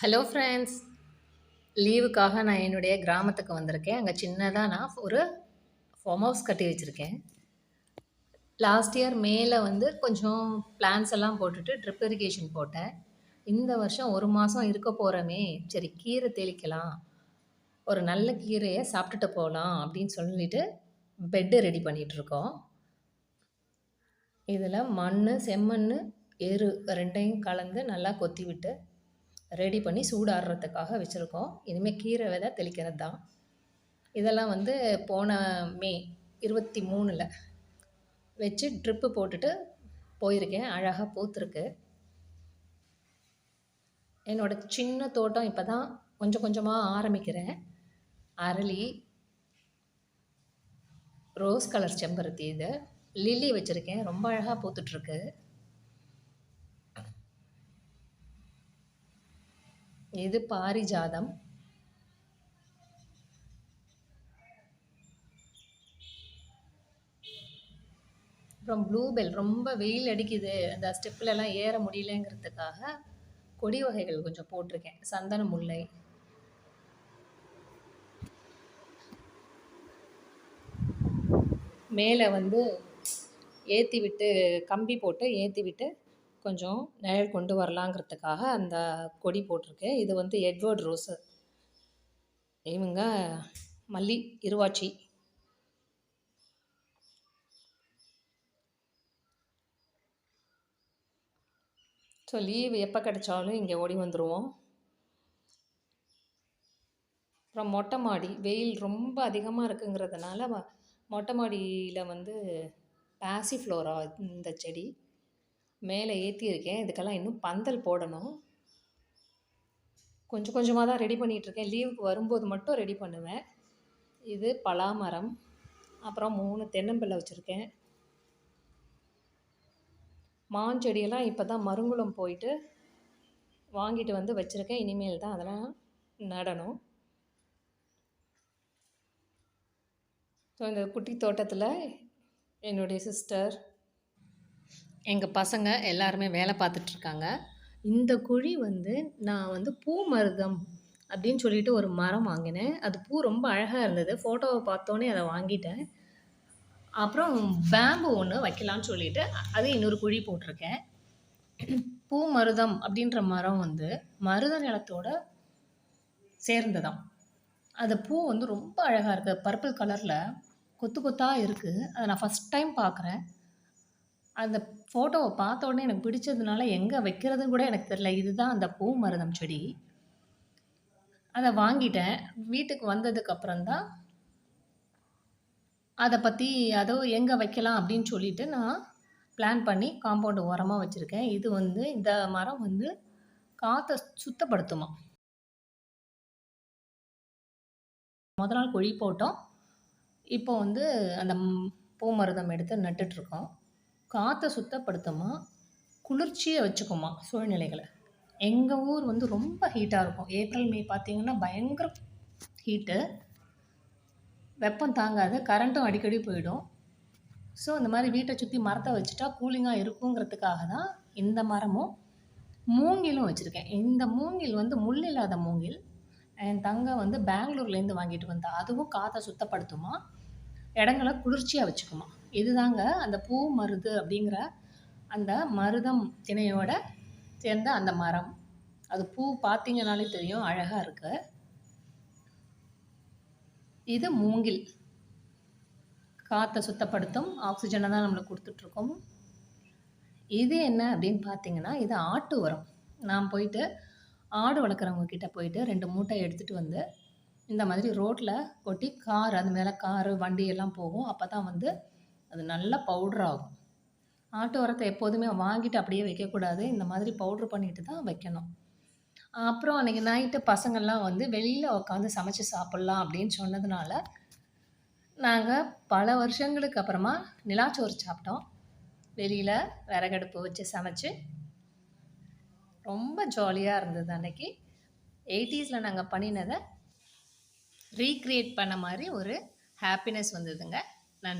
Hello friends லீவுக்காக நான் என்னுடைய கிராமத்துக்கு வந்திருக்கேன். அங்கே சின்னதாக நான் ஒரு ஃபார்ம் ஹவுஸ் கட்டி வச்சுருக்கேன். லாஸ்ட் இயர் மேலே வந்து கொஞ்சம் பிளான்ஸ் எல்லாம் போட்டுட்டு ட்ரிப் இரிகேஷன் போட்டேன். இந்த வருஷம் ஒரு மாதம் இருக்க போகிறோமே சரி கீரை தெளிக்கலாம் ஒரு நல்ல கீரையை சாப்பிட்டுட்டு போகலாம் அப்படின்னு சொல்லிட்டு பெட்டு ரெடி பண்ணிகிட்ருக்கோம் இதில் மண் செம்மண் எரு ரெண்டையும் கலந்து நல்லா கொத்தி விட்டு ரெடி பண்ணி சூடாடுறதுக்காக வச்சுருக்கோம். இனிமேல் கீரை விதை தெளிக்கிறது தான் இதெல்லாம் வந்து போன மே இருபத்தி மூணில் வச்சு ட்ரிப்பு போட்டுட்டு போயிருக்கேன். அழகாக பூத்துருக்கு. என்னோடய சின்ன தோட்டம் இப்போ தான் கொஞ்சம் கொஞ்சமாக ஆரம்பிக்கிறேன். அரளி ரோஸ் கலர் செம்பருத்தி இது. லில்லி வச்சுருக்கேன். ரொம்ப அழகாக பூத்துட்ருக்கு இது பாரிஜாதம்? அப்புறம் ப்ளூபெல் ரொம்ப வெயில் அடிக்குது. அந்த ஸ்டெப்பிலலாம் ஏற முடியலங்கிறதுக்காக கொடி வகைகள் கொஞ்சம் போட்டிருக்கேன். சந்தன முல்லை. மேலே வந்து ஏற்றி விட்டு கம்பி போட்டு ஏற்றி விட்டு கொஞ்சம் நிழல் கொண்டு வரலாங்கிறதுக்காக அந்த கொடி போட்டிருக்கேன் இது வந்து எட்வர்ட் ரோஸு இவங்க மல்லி இருவாச்சி. ஸோ லீவு எப்போ கிடைச்சாலும் இங்கே ஓடி வந்துடுவோம் அப்புறம் மொட்டை மாடி. வெயில் ரொம்ப அதிகமாக இருக்குங்கிறதுனால மொட்டை மாடியில் வந்து பேசிஃப்ளோரா இந்த செடி. மேலே ஏற்றியிருக்கேன் இதுக்கெல்லாம் இன்னும் பந்தல் போடணும். கொஞ்சம் கொஞ்சமாக தான் ரெடி பண்ணிகிட்ருக்கேன். லீவுக்கு வரும்போது மட்டும் ரெடி பண்ணுவேன். இது பலாமரம். அப்புறம் மூணு தென்னம்பிள்ளை வச்சுருக்கேன். மாஞ்செடியெல்லாம் இப்போ தான் மருங்குளம் போயிட்டு வாங்கிட்டு வந்து வச்சுருக்கேன். இனிமேல் தான் அதெல்லாம் நடணும். ஸோ இந்த குட்டி தோட்டத்தில் என்னுடைய சிஸ்டர் எங்கள் பசங்க எல்லாருமே வேலை பார்த்துட்ருக்காங்க. இந்த குழி வந்து நான் வந்து பூ மருதம் அப்படின்னு சொல்லிட்டு ஒரு மரம் வாங்கினேன். அது பூ ரொம்ப அழகாக இருந்தது. ஃபோட்டோவை பார்த்தோன்னே அதை வாங்கிட்டேன். அப்புறம் பேம்பு ஒன்று வைக்கலான்னு சொல்லிட்டு அது இன்னொரு குழி போட்டிருக்கேன். பூ மருதம் அப்படின்ற மரம் வந்து மருத நிலத்தோட சேர்ந்ததாம். அந்த பூ வந்து ரொம்ப அழகாக இருக்குது பர்பிள் கலரில் கொத்து கொத்தாக இருக்குது அதை நான் ஃபஸ்ட் டைம் பார்க்குறேன். அந்த ஃபோட்டோவை பார்த்த உடனே எனக்கு பிடிச்சதுனால எங்கே வைக்கிறதுன்னு கூட எனக்கு தெரில இதுதான் அந்த பூ மருதம் செடி. அதை வாங்கிட்டேன். வீட்டுக்கு வந்ததுக்கப்புறம் தான் அதை பற்றி அதோ எங்கே வைக்கலாம் அப்படின்னு சொல்லிட்டு நான் பிளான் பண்ணி காம்பவுண்டு உரமாக வச்சுருக்கேன். இது வந்து இந்த மரம் வந்து காற்றை சுத்தப்படுத்துமா. முத நாள் குழி போட்டோம். இப்போ வந்து அந்த பூ மருதம் எடுத்து நட்டுட்ருக்கோம் காற்றை சுத்தப்படுத்துமா குளிர்ச்சியை வச்சுக்குமா சூழ்நிலைகளை. எங்கள் ஊர் வந்து ரொம்ப ஹீட்டாக இருக்கும். ஏப்ரல் மே பார்த்தீங்கன்னா பயங்கர ஹீட்டு வெப்பம் தாங்காது. கரண்ட்டும் அடிக்கடி போயிடும். ஸோ இந்த மாதிரி வீட்டை சுற்றி மரத்தை வச்சுட்டா கூலிங்காக இருக்குங்கிறதுக்காக தான் இந்த மரமும் மூங்கிலும் வச்சுருக்கேன். இந்த மூங்கில் வந்து முள் இல்லாத மூங்கில். என் தங்க வந்து பெங்களூர்லேருந்து வாங்கிட்டு வந்தா. அதுவும் காற்றை சுத்தப்படுத்துமா? இடங்களை குளிர்ச்சியாக வச்சுக்குமா? இதுதாங்க அந்த பூ மருது அப்படிங்கிற அந்த மருதம் திணையோட சேர்ந்த அந்த மரம். அது பூ பார்த்தீங்கனாலே தெரியும் அழகாக இருக்கு. இது மூங்கில். காற்றை சுத்தப்படுத்தும் ஆக்சிஜனை தான் நம்மளுக்கு கொடுத்துட்ருக்கோம். இது என்ன அப்படின்னு பார்த்தீங்கன்னா இது ஆட்டு உரம். நான் போயிட்டு ஆடு வளர்க்குறவங்க கிட்டே போயிட்டு ரெண்டு மூட்டை எடுத்துகிட்டு வந்து இந்த மாதிரி ரோட்டில் கொட்டி கார் அது மேலே காரு வண்டி எல்லாம் போகும். அப்போ தான் வந்து அது நல்லா பவுட்ரு ஆகும். ஆட்டு உரத்தை எப்போதுமே வாங்கிட்டு அப்படியே வைக்கக்கூடாது. இந்த மாதிரி பவுட்ரு பண்ணிட்டு தான் வைக்கணும். அப்புறம் அன்றைக்கி நைட்டு பசங்கள்லாம் வந்து வெளியில் உட்காந்து சமைச்சு சாப்பிட்லாம் அப்படின்னு சொன்னதுனால நாங்கள் பல வருஷங்களுக்கு அப்புறமா நிலாச்சோறு சாப்பிட்டோம். வெளியில் விறகடுப்பு வச்சு சமைச்சு. ரொம்ப ஜாலியாக இருந்தது அன்றைக்கி எயிட்டிஸில் நாங்கள் பண்ணினதை ரீக்ரியேட் பண்ண மாதிரி ஒரு ஹாப்பினஸ் வந்ததுங்க.